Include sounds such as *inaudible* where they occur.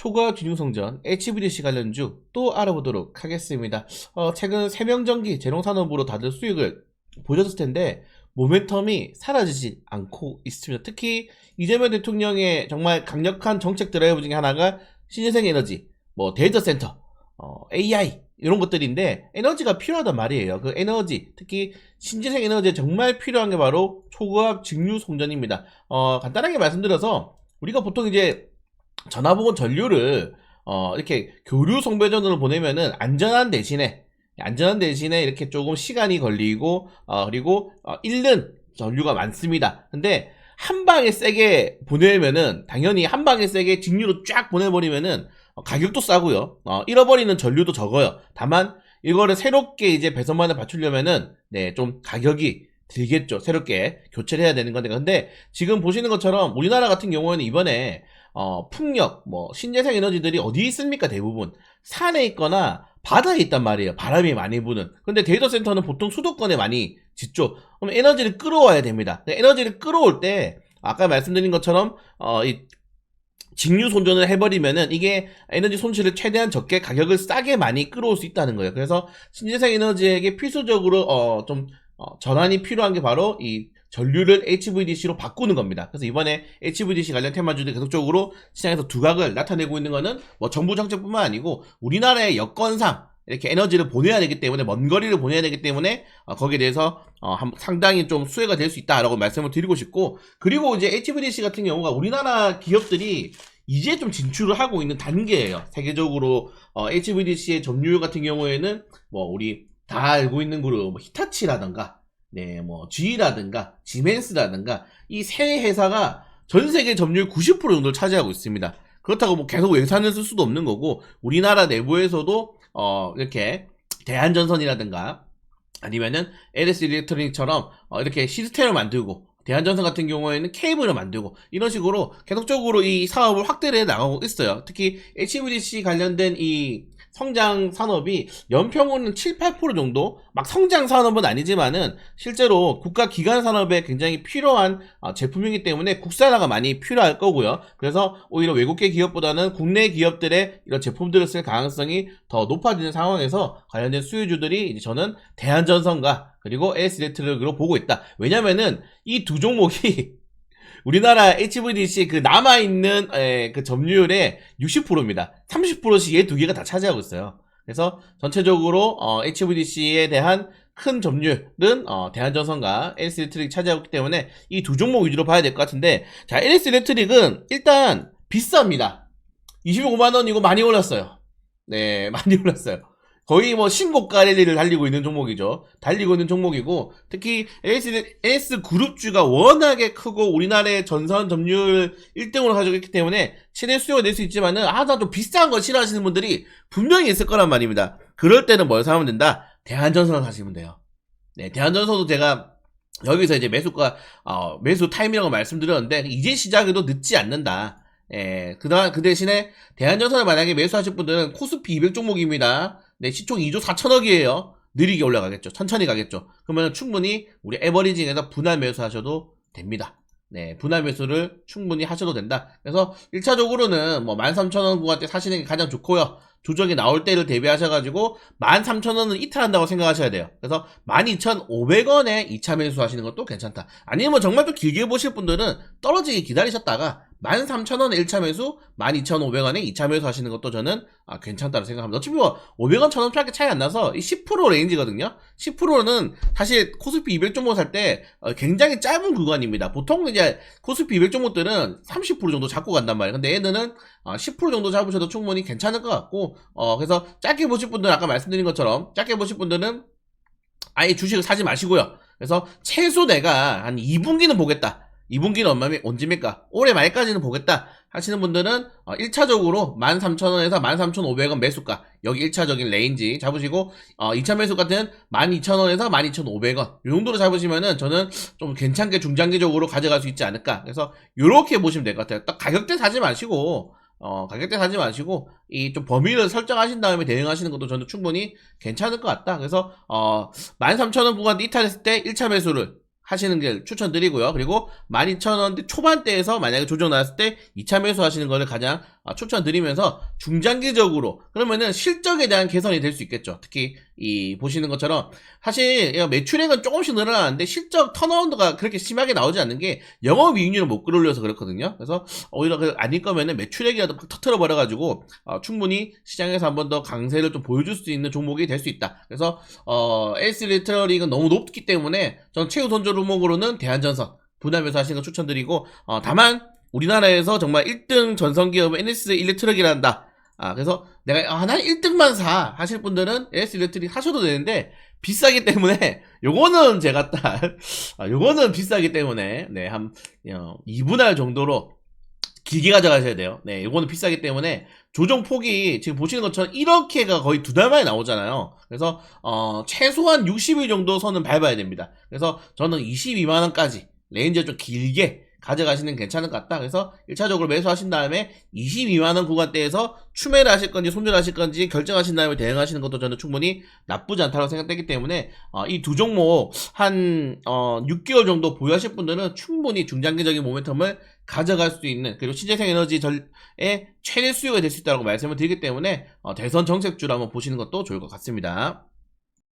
초과 균형성전 HVDC 관련주 또 알아보도록 하겠습니다. 어, 최근 세명전기 재롱산업으로 다들 수익을 보셨을 텐데 모멘텀이 사라지지 않고 있습니다. 특히 이재명 대통령의 정말 강력한 정책 드라이브 중에 하나가 신재생 에너지, 뭐 데이터 센터, 어, AI 이런 것들인데 에너지가 필요하단 말이에요. 그 에너지, 특히 신재생 에너지에 정말 필요한 게 바로 초고압 직류 송전입니다. 어, 간단하게 말씀드려서 우리가 보통 이제 전화보건 전류를 어, 이렇게 교류 송배전으로 보내면은 안전한 대신에 안전한 대신에 이렇게 조금 시간이 걸리고 어, 그리고 어, 잃는 전류가 많습니다. 근데 한 방에 세게 보내면은 당연히 한 방에 세게 직류로 쫙 보내버리면은 어, 가격도 싸고요. 어, 잃어버리는 전류도 적어요. 다만 이거를 새롭게 이제 배선반을 받추려면은 네, 좀 가격이 들겠죠. 새롭게 교체를 해야 되는 건데 근데 지금 보시는 것처럼 우리나라 같은 경우에는 이번에 어, 풍력, 뭐 신재생 에너지들이 어디 있습니까? 대부분 산에 있거나 바다에 있단 말이에요. 바람이 많이 부는. 근데 데이터 센터는 보통 수도권에 많이 짓죠. 그럼 에너지를 끌어와야 됩니다. 에너지를 끌어올 때 아까 말씀드린 것처럼 어, 이 직류 손전을 해버리면은 이게 에너지 손실을 최대한 적게 가격을 싸게 많이 끌어올 수 있다는 거예요. 그래서 신재생 에너지에게 필수적으로 어, 좀 어, 전환이 필요한 게 바로 이 전류를 HVDC로 바꾸는 겁니다. 그래서 이번에 HVDC 관련 테마주들이 계속적으로 시장에서 두각을 나타내고 있는 거는 뭐 정부 정책뿐만 아니고 우리나라의 여건상 이렇게 에너지를 보내야 되기 때문에 먼 거리를 보내야 되기 때문에 어, 거기에 대해서 어, 한- 상당히 좀 수혜가 될 수 있다라고 말씀을 드리고 싶고 그리고 이제 HVDC 같은 경우가 우리나라 기업들이 이제 좀 진출을 하고 있는 단계예요. 세계적으로 어, HVDC의 점유율 같은 경우에는 뭐 우리 다 알고 있는 그룹 뭐 히타치라든가 네, 뭐 G라든가 지멘스라든가 이 세 회사가 전 세계 점유율 90% 정도를 차지하고 있습니다. 그렇다고 뭐 계속 예산을 쓸 수도 없는 거고 우리나라 내부에서도 어 이렇게 대한전선이라든가 아니면은 LS 일렉트로닉처럼 어, 이렇게 시스템을 만들고 대한전선 같은 경우에는 케이블을 만들고 이런 식으로 계속적으로 이 사업을 확대를 해 나가고 있어요. 특히 HVDC 관련된 이 성장 산업이 연평균은 7, 8% 정도 막 성장 산업은 아니지만은 실제로 국가 기관 산업에 굉장히 필요한 어, 제품이기 때문에 국산화가 많이 필요할 거고요. 그래서 오히려 외국계 기업보다는 국내 기업들의 이런 제품들을 쓸 가능성이 더 높아지는 상황에서 관련된 수요주들이 이제 저는 대한전선과 그리고 AS레트를 보고 있다. 왜냐면은 이 두 종목이 *laughs* 우리나라 HVDC 그 남아있는 에, 그 점유율의 60%입니다. 30%씩 얘 두 개가 다 차지하고 있어요. 그래서 전체적으로 어, HVDC에 대한 큰 점유율은 어, 대한전선과 LS 일렉트릭이 차지하고 있기 때문에 이 두 종목 위주로 봐야 될 것 같은데 자 LS 일렉트릭은 일단 비쌉니다. 25만 원 이고 많이 올랐어요. 네, *laughs* 많이 올랐어요. 거의 뭐 신고가 랠리를 달리고 있는 종목이죠. 달리고 있는 종목이고 특히 AS, AS 그룹주가 워낙에 크고 우리나라의 전선 점유율 1등으로 가지고 있기 때문에 최대 수요가 낼수 있지만은 아나 좀 비싼 거 싫어하시는 분들이 분명히 있을 거란 말입니다. 그럴 때는 뭘 사면 된다? 대한전선을 사시면 돼요. 네, 대한전선도 제가 여기서 이제 매수가 어, 매수 타임이라고 말씀드렸는데 이제 시작해도 늦지 않는다. 예, 그다음 그 대신에 대한전선을 만약에 매수하실 분들은 코스피 200 종목입니다. 네, 시총 2조 4천억이에요. 느리게 올라가겠죠. 천천히 가겠죠. 그러면 충분히 우리 에버리징에서 분할 매수하셔도 됩니다. 네, 분할 매수를 충분히 하셔도 된다. 그래서 1차적으로는 뭐 13,000원 구간대 사시는 게 가장 좋고요. 조정이 나올 때를 대비하셔가지고 13,000원은 이탈한다고 생각하셔야 돼요. 그래서 12,500원에 2차 매수하시는 것도 괜찮다. 아니면 뭐 정말 좀 길게 보실 분들은 떨어지게 기다리셨다가 13,000원에 1차 매수, 12,500원에 2차 매수 하시는 것도 저는 아, 괜찮다고 생각합니다. 어차피 뭐 500원, 1,000원 밖에 차이 안 나서 이10% 레인지거든요. 10%는 사실 코스피 200 종목 살때 어, 굉장히 짧은 구간입니다. 보통 이제 코스피 200 종목들은 30% 정도 잡고 간단 말이에요. 근데 얘들은 어, 10% 정도 잡으셔도 충분히 괜찮을 것 같고 어, 그래서 짧게 보실 분들은 아까 말씀드린 것처럼 짧게 보실 분들은 아예 주식을 사지 마시고요. 그래서 최소 내가 한 2분기는 보겠다. 2분기는 얼마면 언제입니까? 올해 말까지는 보겠다 하시는 분들은 어, 1차적으로 13,000원에서 13,500원 매수가 여기 1차적인 레인지 잡으시고 어, 2차 매수 같은 12,000원에서 12,500원 이 정도로 잡으시면은 저는 좀 괜찮게 중장기적으로 가져갈 수 있지 않을까 그래서 이렇게 보시면 될 것 같아요 딱 가격대 사지 마시고 어, 가격대 사지 마시고, 이 좀 범위를 설정하신 다음에 대응하시는 것도 저는 충분히 괜찮을 것 같다. 그래서, 어, 13,000원 구간 이탈했을 때 1차 매수를 하시는 게 추천드리고요. 그리고 12,000원대 초반대에서 만약에 조정 나왔을 때 2차 매수 하시는 거를 가장 아, 추천드리면서 중장기적으로 그러면은 실적에 대한 개선이 될 수 있겠죠. 특히 이 보시는 것처럼 사실 이 매출액은 조금씩 늘어나는데 실적 턴어라운드가 그렇게 심하게 나오지 않는 게 영업이익률을 못 끌어올려서 그렇거든요. 그래서 오히려 그 아닐 거면은 매출액이라도 팍 터트려 버려가지고 어, 충분히 시장에서 한 번 더 강세를 좀 보여줄 수 있는 종목이 될 수 있다. 그래서 어, LC 리트럴이익은 너무 높기 때문에 전 최우 선조 종목으로는 대한전선 분할매수 하시는 거 추천드리고 어, 다만 우리나라에서 정말 1등 전성기업은 NS 일렉트릭이란다. 아, 그래서 내가 아, 난 1등만 사 하실 분들은 NS 일렉트릭 하셔도 되는데 비싸기 때문에 *laughs* 요거는 제가 딱 아, 요거는 비싸기 때문에 네, 한 어, 2분할 정도로 길게 가져가셔야 돼요. 네, 요거는 비싸기 때문에 조정 폭이 지금 보시는 것처럼 이렇게가 거의 두 달 만에 나오잖아요. 그래서 어, 최소한 60일 정도 선은 밟아야 됩니다. 그래서 저는 22만 원까지 레인저 좀 길게 가져가시는 게 괜찮을 것 같다. 그래서 1차적으로 매수하신 다음에 22만원 구간대에서 추매를 하실 건지 손절을 하실 건지 결정하신 다음에 대응하시는 것도 저는 충분히 나쁘지 않다고 생각되기 때문에 이두 종목 한 어, 6개월 정도 보유하실 분들은 충분히 중장기적인 모멘텀을 가져갈 수 있는 그리고 신재생 에너지의 최대 수요가 될 수 있다고 말씀을 드리기 때문에 어, 대선 정책주를 한번 보시는 것도 좋을 것 같습니다.